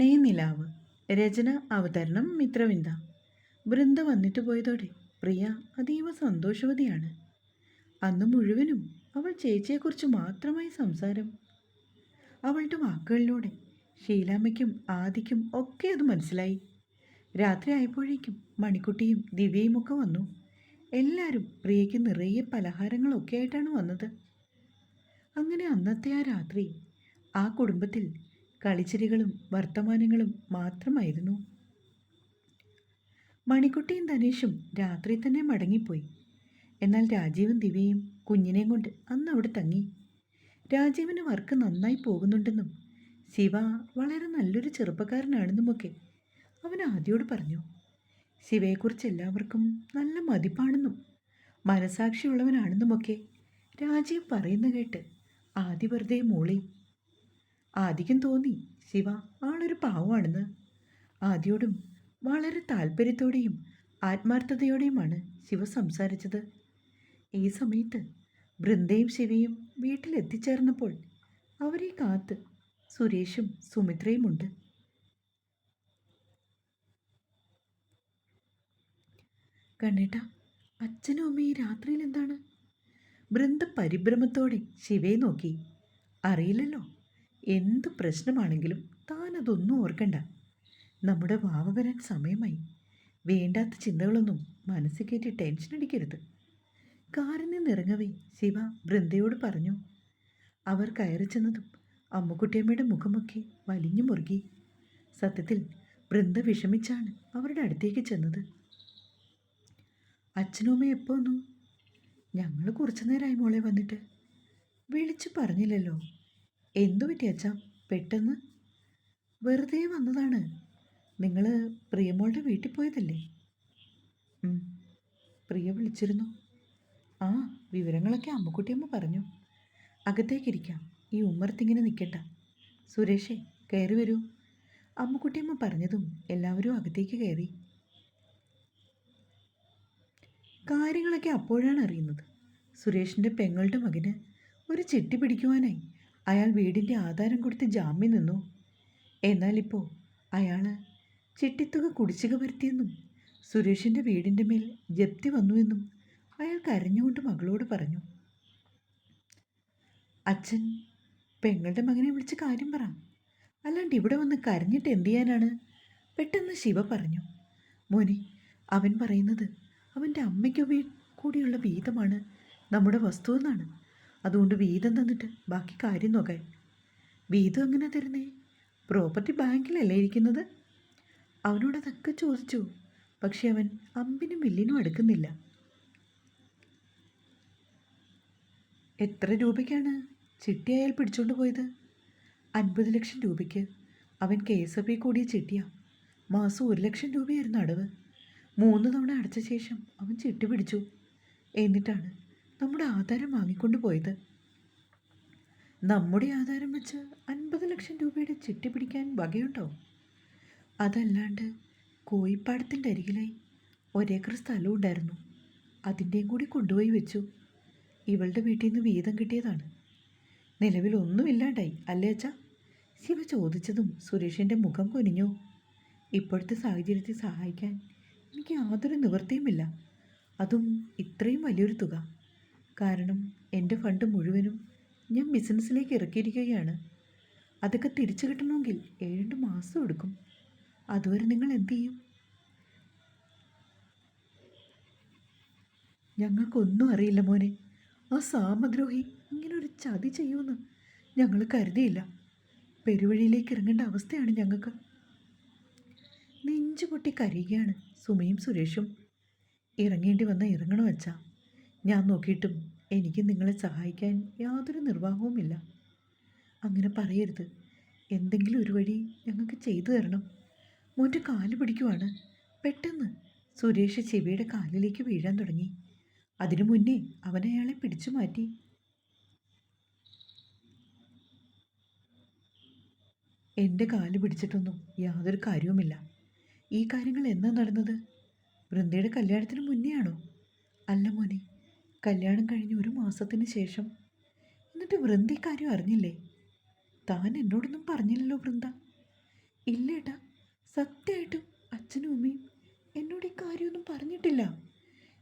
പ്രണയനിലാവ് രചന അവതരണം മിത്രവിന്ദ. വൃന്ദ വന്നിട്ട് പോയതോടെ പ്രിയ അതീവ സന്തോഷവതിയാണ്. അന്ന് മുഴുവനും അവൾ ചേച്ചിയെക്കുറിച്ച് മാത്രമായി സംസാരം. അവളുടെ വാക്കുകളിലൂടെ ഷീലാമ്മയ്ക്കും ആദിക്കും ഒക്കെ അത് മനസ്സിലായി. രാത്രി ആയപ്പോഴേക്കും മണിക്കുട്ടിയും ദിവ്യയും ഒക്കെ വന്നു. എല്ലാവരും പ്രിയയ്ക്ക് നിറയെ പലഹാരങ്ങളൊക്കെ ആയിട്ടാണ് വന്നത്. അങ്ങനെ അന്നത്തെ ആ രാത്രി ആ കുടുംബത്തിൽ കളിച്ചിരികളും വർത്തമാനങ്ങളും മാത്രമായിരുന്നു. മണിക്കുട്ടിയും ധനേഷും രാത്രി തന്നെ മടങ്ങിപ്പോയി. എന്നാൽ രാജീവും ദിവ്യയും കുഞ്ഞിനെയും കൊണ്ട് അന്ന് അവിടെ തങ്ങി. രാജീവിന് വർക്ക് നന്നായി പോകുന്നുണ്ടെന്നും ശിവ വളരെ നല്ലൊരു ചെറുപ്പക്കാരനാണെന്നുമൊക്കെ അവൻ ആദ്യോട് പറഞ്ഞു. ശിവയെക്കുറിച്ച് എല്ലാവർക്കും നല്ല മതിപ്പാണെന്നും മനസാക്ഷിയുള്ളവനാണെന്നുമൊക്കെ രാജീവ് പറയുന്ന കേട്ട് ആദ്യ വെറുതെ ആദ്യം തോന്നി. ശിവ ആളൊരു പാവമാണെന്ന്. ആദ്യോടും വളരെ താല്പര്യത്തോടെയും ആത്മാർത്ഥതയോടെയുമാണ് ശിവ സംസാരിച്ചത്. ഈ സമയത്ത് ബൃന്ദയും ശിവയും വീട്ടിലെത്തിച്ചേർന്നപ്പോൾ അവരെ കാത്ത് സുരേഷും സുമിത്രയുമുണ്ട്. കണ്ണേട്ട അച്ഛനും അമ്മയും രാത്രിയിൽ എന്താണ്? ബൃന്ദ പരിഭ്രമത്തോടെ ശിവയെ നോക്കി. അറിയില്ലല്ലോ. എന്ത് പ്രശ്നമാണെങ്കിലും താനതൊന്നും ഓർക്കണ്ട. നമ്മുടെ വാവ വരാൻ സമയമായി. വേണ്ടാത്ത ചിന്തകളൊന്നും മനസ്സിൽ കയറ്റി ടെൻഷൻ അടിക്കരുത്. കാറിൽ നിന്നിറങ്ങവേ ശിവ വൃന്ദയോട് പറഞ്ഞു. അവർ കയറി ചെന്നതും അമ്മുക്കുട്ടിയമ്മയുടെ മുഖമൊക്കെ വലിഞ്ഞു മുറുകി. സത്യത്തിൽ വൃന്ദ വിഷമിച്ചാണ് അവരുടെ അടുത്തേക്ക് ചെന്നത്. അച്ഛനും എപ്പോന്നു ഞങ്ങൾ കുറച്ചു നേരമായി മോളെ വന്നിട്ട്. വിളിച്ചു പറഞ്ഞില്ലല്ലോ. എന്തു പറ്റി അച്ഛ? പെട്ടെന്ന്? വെറുതെ വന്നതാണ്. നിങ്ങൾ പ്രിയമോളുടെ വീട്ടിൽ പോയതല്ലേ? പ്രിയ വിളിച്ചിരുന്നു. ആ വിവരങ്ങളൊക്കെ അമ്മക്കുട്ടിയമ്മ പറഞ്ഞു. അകത്തേക്കിരിക്കാം. ഈ ഉമ്മർത്തിങ്ങനെ നിൽക്കട്ട സുരേഷേ കയറി വരൂ. അമ്മക്കുട്ടിയമ്മ പറഞ്ഞതും എല്ലാവരും അകത്തേക്ക് കയറി കാര്യങ്ങളൊക്കെ അപ്പോഴാണ് അറിയുന്നത്. സുരേഷിന്റെ പെങ്ങളുടെ മകന് ഒരു ചിട്ടി പിടിക്കുവാനായി അയാൾ വീടിന്റെ ആധാരം കൊടുത്ത് ജാമ്യം നിന്നു. എന്നാലിപ്പോൾ അയാൾ ചിട്ടിത്തുക കുടിശ്ശിക വരുത്തിയെന്നും സുരേഷിന്റെ വീടിന്റെ മേൽ ജപ്തി വന്നുവെന്നും അയാൾ കരഞ്ഞുകൊണ്ട് മകളോട് പറഞ്ഞു. അച്ഛൻ പെങ്ങളുടെ മകനെ വിളിച്ച് കാര്യം പറ. അല്ലാണ്ട് ഇവിടെ വന്ന് കരഞ്ഞിട്ട് എന്ത് ചെയ്യാനാണ്? പെട്ടെന്ന് ശിവ പറഞ്ഞു. മോനെ അവൻ പറയുന്നത് അവന്റെ അമ്മയ്ക്ക് കൂടിയുള്ള വീതമാണ് നമ്മുടെ വസ്തു എന്നാണ്. അതുകൊണ്ട് വീതം തന്നിട്ട് ബാക്കി കാര്യം നോക്കാൻ വീതം എങ്ങനെ തരുന്നേ? പ്രോപ്പർട്ടി ബാങ്കിലല്ലേ ഇരിക്കുന്നത്? അവനോട് അതൊക്കെ ചോദിച്ചു. പക്ഷെ അവൻ അമ്പിനും വില്ലിനും അടുക്കുന്നില്ല. എത്ര രൂപയ്ക്കാണ് ചിട്ടി അയാൾ പിടിച്ചുകൊണ്ട് പോയത്? അൻപത് ലക്ഷം രൂപയ്ക്ക്. അവൻ കെ എസ് എഫ് കൂടിയ ചിട്ടിയാ. മാസം ഒരു ലക്ഷം രൂപയായിരുന്നു അടവ്. മൂന്ന് തവണ അടച്ച ശേഷം അവൻ ചിട്ടി പിടിച്ചു. എന്നിട്ടാണ് നമ്മുടെ ആധാരം വാങ്ങിക്കൊണ്ട് പോയത്? നമ്മുടെ ആധാരം വെച്ച് അൻപത് ലക്ഷം രൂപയുടെ ചിട്ടി പിടിക്കാൻ വകയുണ്ടോ? അതല്ലാണ്ട് കോയിപ്പാടത്തിന്റെ അരികിലായി ഒരേക്കർ സ്ഥലം ഉണ്ടായിരുന്നു. അതിന്റെയും കൂടി കൊണ്ടുപോയി വെച്ചു. ഇവളുടെ വീട്ടിൽ നിന്ന് വീതം കിട്ടിയതാണ്. നിലവിൽ ഒന്നുമില്ലാണ്ടായി അല്ലേ അച്ഛാ? ശിവ ചോദിച്ചതും സുരേഷിന്റെ മുഖം കുനിഞ്ഞു. ഇപ്പോഴത്തെ സാഹചര്യത്തെ സഹായിക്കാൻ എനിക്ക് യാതൊരു നിവൃത്തിയുമില്ല. അതും ഇത്രയും വലിയൊരു തുക. കാരണം എന്റെ ഫണ്ട് മുഴുവനും ഞാൻ ബിസിനസ്സിലേക്ക് ഇറക്കിയിരിക്കുകയാണ്. അതൊക്കെ തിരിച്ചു കിട്ടണമെങ്കിൽ ഏഴ് മാസം എടുക്കും. അതുവരെ നിങ്ങൾ എന്തു ചെയ്യും? ഞങ്ങൾക്കൊന്നും അറിയില്ല മോനെ. ആ സാമദ്രോഹി ഇങ്ങനെ ഒരു ചതി ചെയ്യുമെന്ന് ഞങ്ങൾ കരുതിയില്ല. പെരുവഴിയിലേക്ക് ഇറങ്ങേണ്ട അവസ്ഥയാണ് ഞങ്ങൾക്ക്. നെഞ്ചു പൊട്ടി കരയുകയാണ് സുമയും സുരേഷും. ഇറങ്ങേണ്ടി വന്ന ഇറങ്ങണം ഞാൻ നോക്കിയിട്ടും എനിക്ക് നിങ്ങളെ സഹായിക്കാൻ യാതൊരു നിർവാഹവുമില്ല. അങ്ങനെ പറയരുത്. എന്തെങ്കിലും ഒരു വഴി ഞങ്ങൾക്ക് ചെയ്തു തരണം. മോന്റെ കാൽ പിടിക്കുവാണ്. പെട്ടെന്ന് സുരേഷ് ചെവിയുടെ കാലിലേക്ക് വീഴാൻ തുടങ്ങി. അതിനു മുന്നേ അവൻ അയാളെ പിടിച്ചു മാറ്റി. എന്റെ കാൽ പിടിച്ചിട്ടൊന്നും യാതൊരു കാര്യവുമില്ല. ഈ കാര്യങ്ങൾ എന്നാ നടന്നത്? വൃന്ദയുടെ കല്യാണത്തിന് മുന്നെയാണോ? അല്ല മോനെ കല്യാണം കഴിഞ്ഞ് ഒരു മാസത്തിന് ശേഷം. എന്നിട്ട് വൃന്ദ ഇക്കാര്യം കാര്യം അറിഞ്ഞില്ലേ? താൻ എന്നോടൊന്നും പറഞ്ഞില്ലല്ലോ വൃന്ദ. ഇല്ലേട്ടാ സത്യമായിട്ടും അച്ഛനും അമ്മയും എന്നോട് ഈ കാര്യമൊന്നും പറഞ്ഞിട്ടില്ല.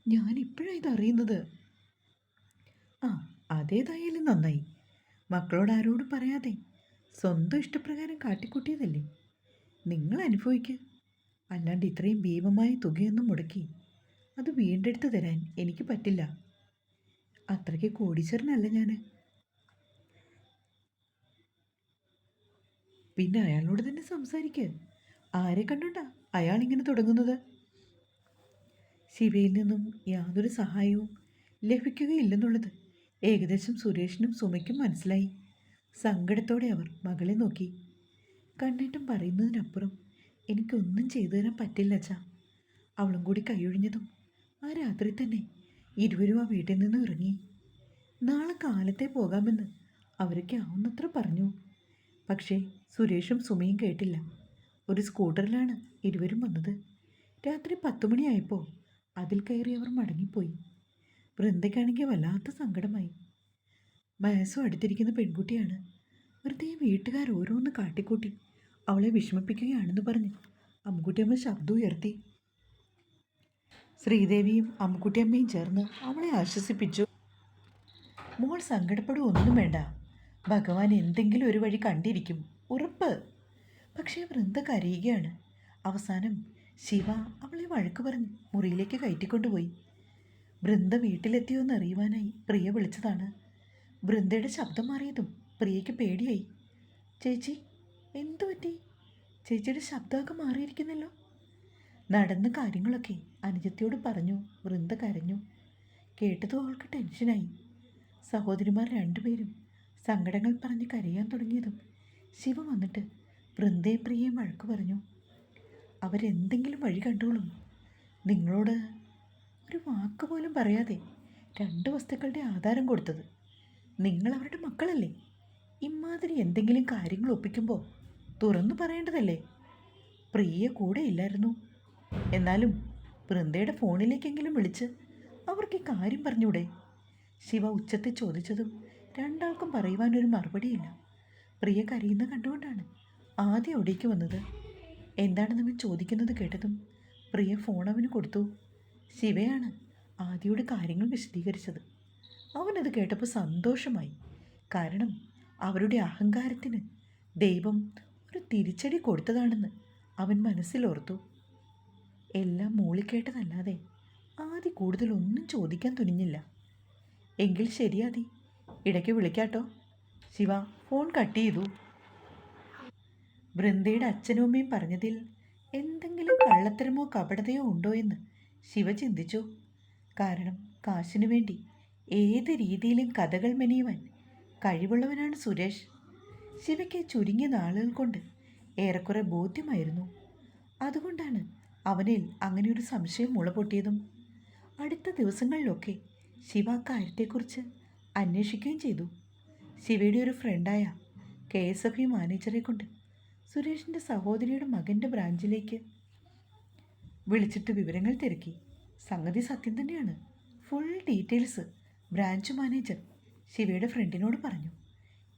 ഞാൻ ഇപ്പോഴാണ് ഇത് അറിയുന്നത്. ആ അതേതായാലും നന്നായി. മക്കളോട് ആരോടും പറയാതെ സ്വന്തം ഇഷ്ടപ്രകാരം കാട്ടിക്കൂട്ടിയതല്ലേ? നിങ്ങൾ അനുഭവിക്കുക അല്ലാണ്ട് ഇത്രയും ഭീമമായ തുകയൊന്നും മുടക്കി. അത് വീണ്ടെടുത്ത് തരാൻ എനിക്ക് പറ്റില്ല. അത്രയ്ക്ക് കോടീശ്വരനല്ല ഞാൻ പിന്നെ അയാളോട് തന്നെ സംസാരിക്കുക ആരെ കണ്ടുണ്ടാ അയാൾ ഇങ്ങനെ തുടങ്ങുന്നത്? ശിവയിൽ നിന്നും യാതൊരു സഹായവും ലഭിക്കുകയില്ലെന്നുള്ളത് ഏകദേശം സുരേഷിനും സുമയ്ക്കും മനസ്സിലായി. സങ്കടത്തോടെ അവർ മകളെ നോക്കി. കണ്ണേട്ടം പറയുന്നതിനപ്പുറം എനിക്കൊന്നും ചെയ്തു തരാൻ പറ്റില്ല അച്ഛാ. അവളും കൂടി കൈയൊഴിഞ്ഞതും ആ രാത്രി തന്നെ ഇരുവരും ആ വീട്ടിൽ നിന്ന് ഇറങ്ങി. നാളെ കാലത്തെ പോകാമെന്ന് അവരൊക്കെ ആവുന്നത്ര പറഞ്ഞു. പക്ഷേ സുരേഷും സുമയും കേട്ടില്ല. ഒരു സ്കൂട്ടറിലാണ് ഇരുവരും വന്നത്. രാത്രി പത്ത് മണിയായപ്പോൾ അതിൽ കയറി അവർ മടങ്ങിപ്പോയി. വൃന്ദയ്ക്കാണെങ്കിൽ വല്ലാത്ത സങ്കടമായി. വയസ്സും അടുത്തിരിക്കുന്ന പെൺകുട്ടിയാണ്. വെറുതെ വീട്ടുകാർ ഓരോന്ന് കാട്ടിക്കൂട്ടി അവളെ വിഷമിപ്പിക്കുകയാണെന്ന് പറഞ്ഞ് അമ്മുക്കുട്ടിയമ്മ ശബ്ദം ഉയർത്തി. ശ്രീദേവിയും അമ്മുക്കുട്ടിയമ്മയും ചേർന്ന് അവളെ ആശ്വസിപ്പിച്ചു. മോൾ സങ്കടപ്പെടുകയൊന്നും വേണ്ട. ഭഗവാൻ എന്തെങ്കിലും ഒരു വഴി കണ്ടിരിക്കും. ഉറപ്പ്. പക്ഷേ വൃന്ദ കരയുകയാണ്? അവസാനം ശിവ അവളെ വഴക്ക് പറഞ്ഞ് മുറിയിലേക്ക് കയറ്റിക്കൊണ്ടുപോയി. വൃന്ദ വീട്ടിലെത്തിയോ എന്ന് അറിയുവാനായി പ്രിയ വിളിച്ചതാണ്. വൃന്ദയുടെ ശബ്ദം മാറിയതും പ്രിയയ്ക്ക് പേടിയായി. ചേച്ചി എന്തു പറ്റി ചേച്ചിയുടെ ശബ്ദമൊക്കെ മാറിയിരിക്കുന്നല്ലോ. നടന്ന കാര്യങ്ങളൊക്കെ അനുജത്തിയോട് പറഞ്ഞു. വൃന്ദ കരഞ്ഞു. കേട്ടതും അവൾക്ക് ടെൻഷനായി. സഹോദരിമാർ രണ്ടുപേരും സങ്കടങ്ങൾ പറഞ്ഞ് കരയാൻ തുടങ്ങിയതും ശിവ വന്നിട്ട് വൃന്ദയെ പ്രിയയും വഴക്ക് പറഞ്ഞു. അവരെന്തെങ്കിലും വഴി കണ്ടോളും. നിങ്ങളോട് ഒരു വാക്ക് പോലും പറയാതെ രണ്ട് വസ്തുക്കളുടെ ആധാരം കൊടുത്തത്. നിങ്ങൾ അവരുടെ മക്കളല്ലേ. ഇമാതിരി എന്തെങ്കിലും കാര്യങ്ങൾ ഒപ്പിക്കുമ്പോൾ തുറന്നു പറയേണ്ടതല്ലേ. പ്രിയ കൂടെ ഇല്ലായിരുന്നു. എന്നാലും വൃന്ദയുടെ ഫോണിലേക്കെങ്കിലും വിളിച്ച് അവർക്ക് കാര്യം പറഞ്ഞൂടെ? ശിവ ഉച്ചത്തിൽ ചോദിച്ചതും രണ്ടാൾക്കും പറയുവാനൊരു മറുപടിയില്ല. പ്രിയ കരയുന്ന കണ്ടുകൊണ്ടാണ് ആദ്യം ഒടിക്ക് വന്നത്. എന്താണെന്ന് അവൻ ചോദിക്കുന്നത് കേട്ടതും പ്രിയ ഫോൺ അവന് കൊടുത്തു. ശിവയാണ് ആദ്യയുടെ കാര്യങ്ങൾ വിശദീകരിച്ചത്. അവനത് കേട്ടപ്പോൾ സന്തോഷമായി. കാരണം അവരുടെ അഹങ്കാരത്തിന് ദൈവം ഒരു തിരിച്ചടി കൊടുത്തതാണെന്ന് അവൻ മനസ്സിലോർത്തു. എല്ലാം മൂളിക്കേട്ടതല്ലാതെ ആദ്യ കൂടുതലൊന്നും ചോദിക്കാൻ തുനിഞ്ഞില്ല. എങ്കിൽ ശരിയാതി ഇടയ്ക്ക് വിളിക്കാട്ടോ. ശിവ ഫോൺ കട്ട് ചെയ്തു. വൃന്ദയുടെ അച്ഛനും അമ്മയും പറഞ്ഞതിൽ എന്തെങ്കിലും കള്ളത്തരമോ കപടതയോ ഉണ്ടോ എന്ന് ശിവ ചിന്തിച്ചു. കാരണം കാശിനു വേണ്ടി ഏത് രീതിയിലും കഥകൾ മെനയുവാൻ കഴിവുള്ളവനാണ് സുരേഷ്. ശിവയ്ക്ക് ചുരുങ്ങിയ നാളുകൾ കൊണ്ട് ഏറെക്കുറെ ബോധ്യമായിരുന്നു. അതുകൊണ്ടാണ് അവനിൽ അങ്ങനെയൊരു സംശയം മുളപൊട്ടിയതും അടുത്ത ദിവസങ്ങളിലൊക്കെ ശിവ കാര്യത്തെക്കുറിച്ച് അന്വേഷിക്കുകയും ചെയ്തു. ശിവയുടെ ഒരു ഫ്രണ്ടായ കെ എസ് എഫ് ഇ മാനേജറെ കൊണ്ട് സുരേഷിന്റെ സഹോദരിയുടെ മകന്റെ ബ്രാഞ്ചിലേക്ക് വിളിച്ചിട്ട് വിവരങ്ങൾ തിരക്കി. സംഗതി സത്യം തന്നെയാണ്. ഫുൾ ഡീറ്റെയിൽസ് ബ്രാഞ്ച് മാനേജർ ശിവയുടെ ഫ്രണ്ടിനോട് പറഞ്ഞു.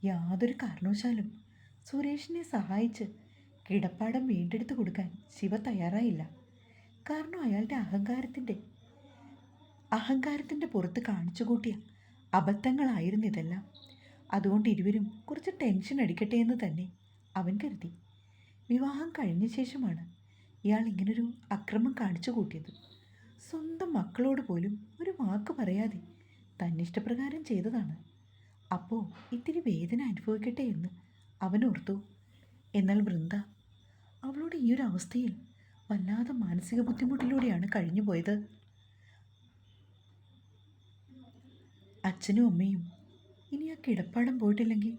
യാതൊരു കാരണവശാലും സുരേഷിനെ സഹായിച്ച് കിടപ്പാടം വീണ്ടെടുത്തു കൊടുക്കാൻ ശിവ തയ്യാറായില്ല. കാരണം അയാളുടെ അഹങ്കാരത്തിന്റെ അഹങ്കാരത്തിന്റെ പുറത്ത് കാണിച്ചു കൂട്ടിയ അബദ്ധങ്ങളായിരുന്നു ഇതെല്ലാം. അതുകൊണ്ട് ഇരുവരും കുറച്ച് ടെൻഷൻ അടിക്കട്ടെ എന്ന് തന്നെ അവൻ കരുതി. വിവാഹം കഴിഞ്ഞ ശേഷമാണ് ഇയാൾ ഇങ്ങനൊരു അക്രമം കാണിച്ചു കൂട്ടിയത്. സ്വന്തം മക്കളോട് പോലും ഒരു വാക്ക് പറയാതെ തന്നിഷ്ടപ്രകാരം ചെയ്തതാണ്. അപ്പോൾ ഇത്തിരി വേദന അനുഭവിക്കട്ടെ എന്ന് അവൻ ഓർത്തു. എന്നാൽ വൃന്ദ അവളുടെ ഈ ഒരു അവസ്ഥയിൽ വല്ലാതെ മാനസിക ബുദ്ധിമുട്ടിലൂടെയാണ് കഴിഞ്ഞു പോയത്. അച്ഛനും അമ്മയും ഇനി ആ കിടപ്പാടം പോയിട്ടില്ലെങ്കിൽ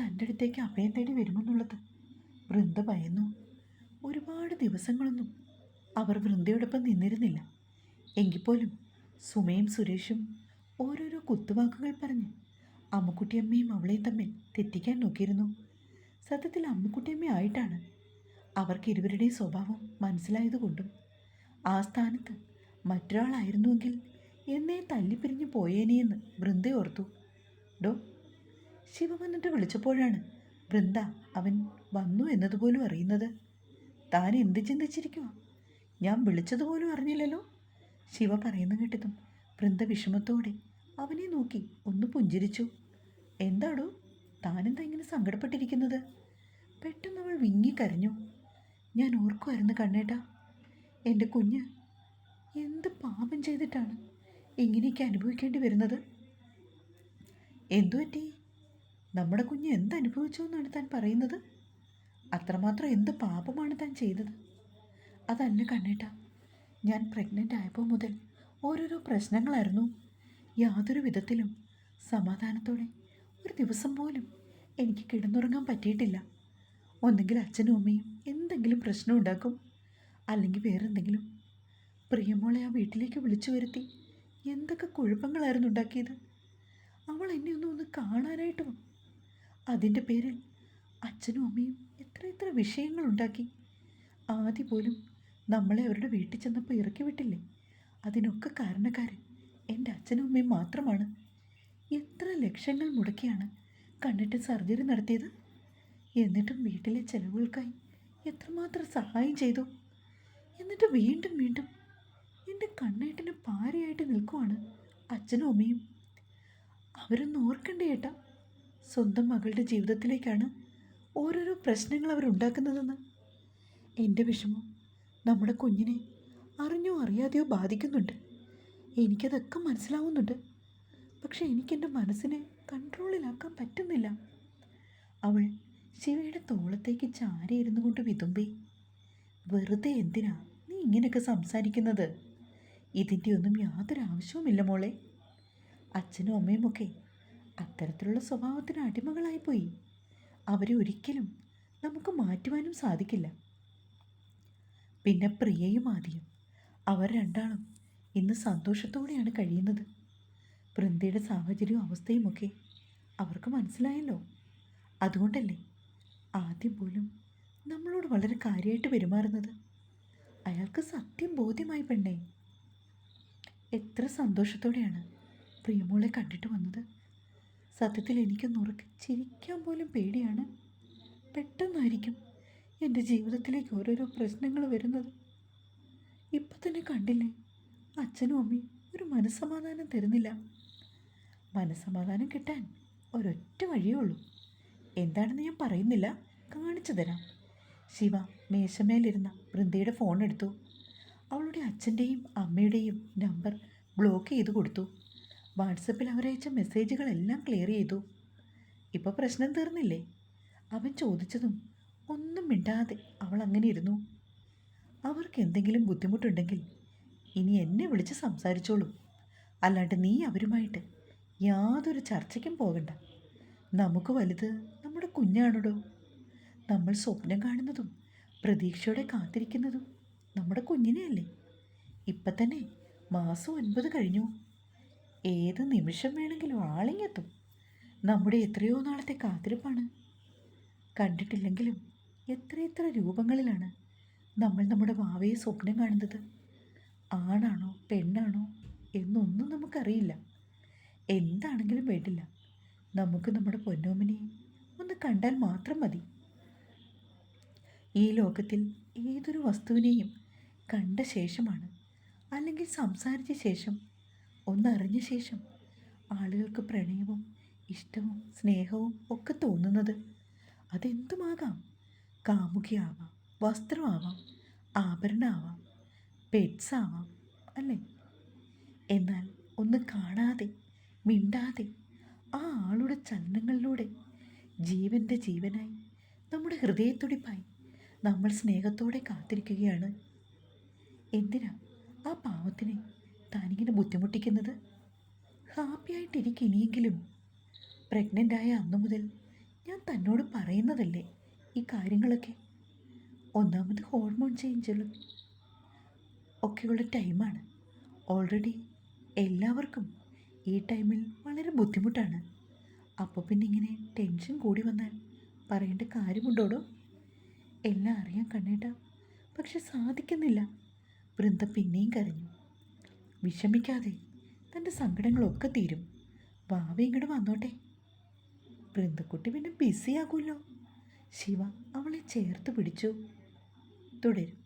തന്റെ അടുത്തേക്ക് അഭയം തേടി വരുമെന്നുള്ളത് വൃന്ദ ഭയന്നു. ഒരുപാട് ദിവസങ്ങളൊന്നും അവർ വൃന്ദയോടൊപ്പം നിന്നിരുന്നില്ല. എങ്കിൽപ്പോലും സുമയും സുരേഷും ഓരോരോ കുത്തുവാക്കുകൾ പറഞ്ഞ് അമ്മുക്കുട്ടിയമ്മയും അവളെയും തമ്മിൽ തെറ്റിക്കാൻ നോക്കിയിരുന്നു. സത്യത്തിൽ അമ്മുക്കുട്ടിയമ്മ ആയിട്ടാണ്. അവർക്ക് ഇരുവരുടെയും സ്വഭാവം മനസ്സിലായതുകൊണ്ടും ആ സ്ഥാനത്ത് മറ്റൊരാളായിരുന്നുവെങ്കിൽ എന്നേ തല്ലിപ്പിരിഞ്ഞു പോയേനെയെന്ന് വൃന്ദ ഓർത്തു. ഡോ ശിവ വന്നിട്ട് വിളിച്ചപ്പോഴാണ് വൃന്ദ അവൻ വന്നു എന്നതുപോലും അറിയുന്നത്. താൻ എന്ത് ചിന്തിച്ചിരിക്കുക ഞാൻ വിളിച്ചതുപോലും അറിഞ്ഞില്ലല്ലോ. ശിവ പറയുന്ന കേട്ടതും വൃന്ദ വിഷമത്തോടെ അവനെ നോക്കി ഒന്ന് പുഞ്ചിരിച്ചു. എന്താടോ? താനെന്താ ഇങ്ങനെ സങ്കടപ്പെട്ടിരിക്കുന്നത്? പെട്ടെന്ന് അവൾ വിങ്ങിക്കരഞ്ഞു ഞാൻ ഓർക്കുമായിരുന്നു കണ്ണേട്ടാ എന്റെ കുഞ്ഞ് എന്ത് പാപം ചെയ്തിട്ടാണ് ഇങ്ങനെയൊക്കെ അനുഭവിക്കേണ്ടി വരുന്നത്? എന്തു പറ്റി? നമ്മുടെ കുഞ്ഞ് എന്തനുഭവിച്ചു എന്നാണ് താൻ പറയുന്നത്? അത്രമാത്രം എന്ത് പാപമാണ് താൻ ചെയ്തത്? അതല്ല കണ്ണേട്ട ഞാൻ പ്രഗ്നന്റ് ആയപ്പോൾ മുതൽ ഓരോരോ പ്രശ്നങ്ങളായിരുന്നു. യാതൊരു വിധത്തിലും സമാധാനത്തോടെ ഒരു ദിവസം പോലും എനിക്ക് കിടന്നുറങ്ങാൻ പറ്റിയിട്ടില്ല. ഒന്നെങ്കിൽ അച്ഛനും അമ്മയും എന്തെങ്കിലും പ്രശ്നം ഉണ്ടാക്കും അല്ലെങ്കിൽ വേറെന്തെങ്കിലും. പ്രിയമോളെ ആ വീട്ടിലേക്ക് വിളിച്ചു വരുത്തി. എന്തൊക്കെ കുഴപ്പങ്ങളായിരുന്നു ഉണ്ടാക്കിയത്? അവൾ എന്നെ ഒന്ന് ഒന്ന് കാണാനായിട്ട്. അതിന്റെ പേരിൽ അച്ഛനും അമ്മയും എത്ര എത്ര വിഷയങ്ങളുണ്ടാക്കി ആദ്യം പോലും നമ്മളെ അവരുടെ വീട്ടിൽ ചെന്നപ്പോൾ ഇറക്കി വിട്ടില്ലേ? അതിനൊക്കെ കാരണക്കാരൻ എന്റെ അച്ഛനും അമ്മയും മാത്രമാണ്. എത്ര ലക്ഷങ്ങൾ മുടക്കിയാണ് കണ്ടിട്ട് സർജറി നടത്തിയത്? എന്നിട്ടും വീട്ടിലെ ചെലവുകൾക്കായി എത്രമാത്രം സഹായം ചെയ്തു? എന്നിട്ട് വീണ്ടും വീണ്ടും എന്റെ കണ്ണേട്ടിന് പാരയായിട്ട് നിൽക്കുവാണ് അച്ഛനും അമ്മയും. അവരൊന്ന് ഓർക്കണ്ടേ ഏട്ടാ? സ്വന്തം മകളുടെ ജീവിതത്തിലേക്കാണ് ഓരോരോ പ്രശ്നങ്ങൾ അവരുണ്ടാക്കുന്നതെന്ന് എന്റെ വിഷമം നമ്മുടെ കുഞ്ഞിനെ അറിഞ്ഞോ അറിയാതെയോ ബാധിക്കുന്നുണ്ട്. എനിക്കതൊക്കെ മനസ്സിലാവുന്നുണ്ട്. പക്ഷെ എനിക്കെന്റെ മനസ്സിനെ കൺട്രോളിലാക്കാൻ പറ്റുന്നില്ല. അവൾ ശിവയുടെ തോളത്തേക്ക് ചാരി ഇരുന്നു കൊണ്ട് വിതുമ്പി വെറുതെ എന്തിനാ നീ ഇങ്ങനെയൊക്കെ സംസാരിക്കുന്നത്? ഇതിന്റെ ഒന്നും യാതൊരു ആവശ്യവുമില്ല മോളെ. അച്ഛനും അമ്മയും ഒക്കെ അത്തരത്തിലുള്ള സ്വഭാവത്തിന് അടിമകളായിപ്പോയി അവരെ ഒരിക്കലും നമുക്ക് മാറ്റുവാനും സാധിക്കില്ല. പിന്നെ പ്രിയയും ആദിയും അവർ രണ്ടാളും ഇന്ന് സന്തോഷത്തോടെയാണ് കഴിയുന്നത്. വൃന്ദയുടെ സാഹചര്യവും അവസ്ഥയുമൊക്കെ അവർക്ക് മനസ്സിലായല്ലോ. അതുകൊണ്ടല്ലേ ആദ്യം പോലും നമ്മളോട് വളരെ കാര്യമായിട്ട് പെരുമാറുന്നത്? അയാൾക്ക് സത്യം ബോധ്യമായി പെണ്ണേ. എത്ര സന്തോഷത്തോടെയാണ് പ്രിയമോളെ കണ്ടിട്ട് വന്നത്. സത്യത്തിൽ എനിക്കൊന്ന് ഉറക്കെ ചിരിക്കാൻ പോലും പേടിയാണ്. പെട്ടെന്നായിരിക്കും എന്റെ ജീവിതത്തിലേക്ക് ഓരോരോ പ്രശ്നങ്ങൾ വരുന്നത്. ഇപ്പം തന്നെ കണ്ടില്ലേ അച്ഛനും അമ്മയും ഒരു മനസ്സമാധാനം തരുന്നില്ല. മനസ്സമാധാനം കിട്ടാൻ ഒരൊറ്റ വഴിയേ ഉള്ളൂ. എന്താണെന്ന് ഞാൻ പറയുന്നില്ല. കാണിച്ചു തരാം. ശിവ മേശമേലിരുന്ന വൃന്ദയുടെ ഫോൺ എടുത്തു. അവളുടെ അച്ഛന്റെയും അമ്മയുടെയും നമ്പർ ബ്ലോക്ക് ചെയ്ത് കൊടുത്തു. വാട്സപ്പിൽ അവരയച്ച മെസ്സേജുകളെല്ലാം ക്ലിയർ ചെയ്തു. ഇപ്പോൾ പ്രശ്നം തീർന്നില്ലേ? അവൻ ചോദിച്ചതും ഒന്നും മിണ്ടാതെ അവൾ അങ്ങനെ ഇരുന്നു. അവർക്ക് എന്തെങ്കിലും ബുദ്ധിമുട്ടുണ്ടെങ്കിൽ ഇനി എന്നെ വിളിച്ച് സംസാരിച്ചോളൂ. അല്ലാണ്ട് നീ അവരുമായിട്ട് യാതൊരു ചർച്ചയ്ക്കും പോകണ്ട. നമുക്ക് വലുത് നമ്മുടെ കുഞ്ഞാണടോ നമ്മൾ സ്വപ്നം കാണുന്നതും പ്രതീക്ഷയോടെ കാത്തിരിക്കുന്നതും നമ്മുടെ കുഞ്ഞിനെയല്ലേ. ഇപ്പം തന്നെ മാസം ഒൻപത് കഴിഞ്ഞു. ഏത് നിമിഷം വേണമെങ്കിലും ആളിങ്ങെത്തും. നമ്മുടെ എത്രയോ നാളത്തെ കാത്തിരിപ്പാണ്. കണ്ടിട്ടില്ലെങ്കിലും എത്രയെത്ര രൂപങ്ങളിലാണ് നമ്മൾ നമ്മുടെ ഭാവയെ സ്വപ്നം കാണുന്നത്. ആണാണോ പെണ്ണാണോ എന്നൊന്നും നമുക്കറിയില്ല. എന്താണെങ്കിലും വേണ്ടില്ല. നമുക്ക് നമ്മുടെ പൊന്നോമിനെ ഒന്ന് കണ്ടാൽ മാത്രം മതി. ഈ ലോകത്തിൽ ഏതൊരു വസ്തുവിനെയും കണ്ട ശേഷമാണ് അല്ലെങ്കിൽ സംസാരിച്ച ശേഷം ഒന്നറിഞ്ഞ ശേഷം ആളുകൾക്ക് പ്രണയവും ഇഷ്ടവും സ്നേഹവും ഒക്കെ തോന്നുന്നത് അതെന്തുമാകാം? കാമുകിയാവാം വസ്ത്രമാവാം ആഭരണമാവാം പെറ്റ്സ് ആവാം അല്ലേ? എന്നാൽ ഒന്ന് കാണാതെ മിണ്ടാതെ ആ ആളുടെ ചലനങ്ങളിലൂടെ ജീവന്റെ ജീവനായി നമ്മുടെ ഹൃദയത്തുടിപ്പായി നമ്മൾ സ്നേഹത്തോടെ കാത്തിരിക്കുകയാണ്. എന്തിനാ ആ പാവത്തിനെ താനിങ്ങനെ ബുദ്ധിമുട്ടിക്കുന്നത്? ഹാപ്പിയായിട്ടിരിക്കും ഇനിയെങ്കിലും പ്രഗ്നന്റ് ആയ അന്നു മുതൽ ഞാൻ തന്നോട് പറയുന്നതല്ലേ ഈ കാര്യങ്ങളൊക്കെ? ഒന്നാമത് ഹോർമോൺ ചേഞ്ചുകളും ഒക്കെയുള്ള ടൈമാണ്. ഓൾറെഡി എല്ലാവർക്കും ഈ ടൈമിൽ വളരെ ബുദ്ധിമുട്ടാണ്. അപ്പോൾ പിന്നെ ഇങ്ങനെ ടെൻഷൻ കൂടി വന്നാൽ പറയേണ്ട കാര്യമുണ്ടോടോ? എല്ലാം അറിയാൻ കണ്ണേട്ട. പക്ഷെ സാധിക്കുന്നില്ല. വൃന്ദ പിന്നെയും കരഞ്ഞു. വിഷമിക്കാതെ തന്റെ സങ്കടങ്ങളൊക്കെ തീരും. ഭാവി ഇങ്ങോട്ട് വന്നോട്ടെ. വൃന്ദക്കുട്ടി പിന്നെ ബിസിയാകുമല്ലോ ശിവ അവളെ ചേർത്ത് പിടിച്ചു. തുടരും.